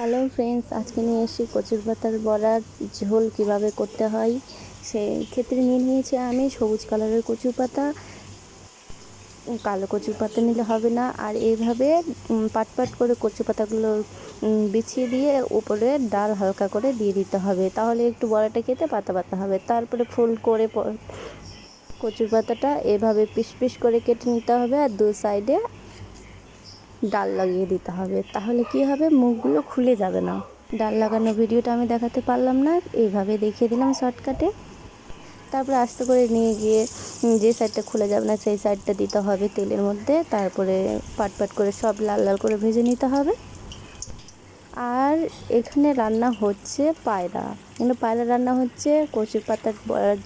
Hello friends আজকে নিয়ে এসেছি কচুর পাতার বড়ার ঝোল কীভাবে করতে হয় সেই ক্ষেত্রে নিয়ে নিয়েছি আমি সবুজ কালারের কচু পাতা। কালো কচু পাতা নিলে হবে না, আর এইভাবে পাট পাট করে কচু পাতাগুলো বিছিয়ে দিয়ে উপরে ডাল হালকা করে দিয়ে দিতে হবে। তাহলে একটু বড়াটা খেতে পাতা পাতা হবে। তারপরে ফুল করে কচুর পাতাটা এভাবে পিস পিস করে কেটে নিতে হবে, আর দু সাইডে ডাল লাগিয়ে দিতে হবে। তাহলে কি হবে? মুখগুলো খুলে যাবে না। ডাল লাগানো ভিডিওটা আমি দেখাতে পারলাম না। এইভাবে দেখিয়ে দিলাম শর্টকাটে। তারপরে আস্তে করে নিয়ে গিয়ে যে সাইডটা খুলে যাবে না, সেই সাইডটা দিতে হবে তেলের মধ্যে। তারপরে পাট পাট করে সব লাল লাল করে ভেজে নিতে হবে। আর এখানে রান্না হচ্ছে পায়রা। কিন্তু পায়রা রান্না হচ্ছে কচু পাতার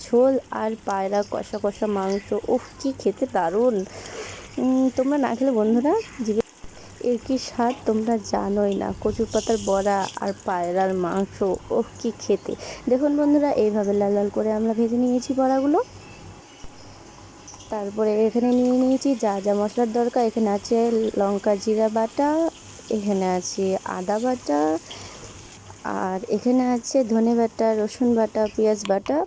ঝোল আর পায়রা কষা কষা মাংস। উফ, কি খেতে দারুণ! তোমরা না খেলে বন্ধুরা এর কি স্বাদ তোমরা জানোই না। কচুর পাতার বড়া আর পায়রার মাংস ও কি খেতে। দেখুন বন্ধুরা, এইভাবে লাল লাল করে আমরা ভেজে নিয়েছি বড়াগুলো। তারপরে এখানে নিয়ে নিয়েছি যা যা মশলার দরকার। এখানে আছে লঙ্কা জিরা বাটা, এখানে আছে আদা বাটা, আর এখানে আছে ধনে বাটা, রসুন বাটা, পেঁয়াজ বাটা।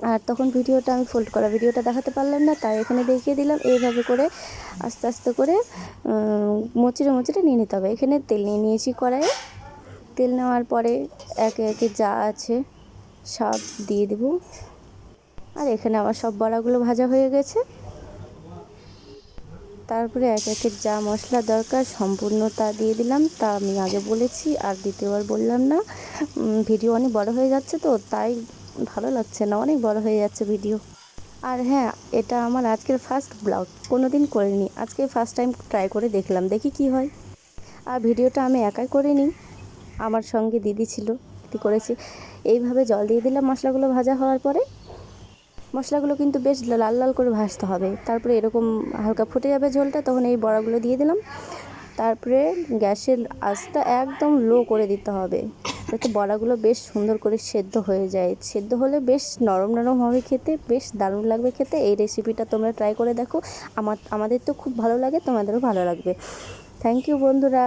আর তখন ভিডিওটা আমি ফোল্ড করা ভিডিওটা দেখাতে পারলাম না তাই এখানে দেখিয়ে দিলাম এইভাবে করে আস্তে আস্তে করে উম, মুচড়ে মুচড়ে নিয়ে নিতে হবে। এখানে তেল নিয়ে নিয়েছি কড়াইয়ে। তেল নেওয়ার পরে একে একে যা আছে সব দিয়ে দেব। আর এখানে আমার সব বড়াগুলো ভাজা হয়ে গেছে। তারপরে এক একের যা মশলা দরকার সম্পূর্ণ তা দিয়ে দিলাম। তা আমি আগে বলেছি আর দ্বিতীয়বার বললাম না। ভিডিও অনেক বড় হয়ে যাচ্ছে তো তাই ভালো লাগছে না, অনেক বড় হয়ে যাচ্ছে ভিডিও আর হ্যাঁ এটা আমার আজকের ফার্স্ট ব্লগ কোনো দিন করিনি। আজকে ফার্স্ট টাইম ট্রাই করে দেখলাম, দেখি কি হয়। আর ভিডিওটা আমি একাই করিনি, আমার সঙ্গে দিদি ছিল, দিদি করেছি। এইভাবে জল দিয়ে দিলাম মশলাগুলো ভাজা হওয়ার পরে। মশলাগুলো কিন্তু বেশ লাল লাল করে ভাজতে হবে। তারপরে এরকম হালকা ফুটে যাবে ঝোলটা, তখন এই বড়াগুলো দিয়ে দিলাম। তারপরে গ্যাসের আঁচটা একদম লো করে দিতে হবে। যাতে বড়াগুলো বেশ সুন্দর করে সেদ্ধ হয়ে যায়। সেদ্ধ হলে বেশ নরম নরম হবে খেতে, বেশ দারুণ লাগবে খেতে। এই রেসিপিটা তোমরা ট্রাই করে দেখো। আমার, আমাদের তো খুব ভালো লাগে, তোমাদেরও ভালো লাগবে। থ্যাংক ইউ বন্ধুরা।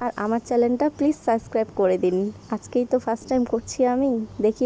আর আমার চ্যানেলটা প্লিজ সাবস্ক্রাইব করে দিন। আজকেই তো ফার্স্ট টাইম করছি আমি। দেখি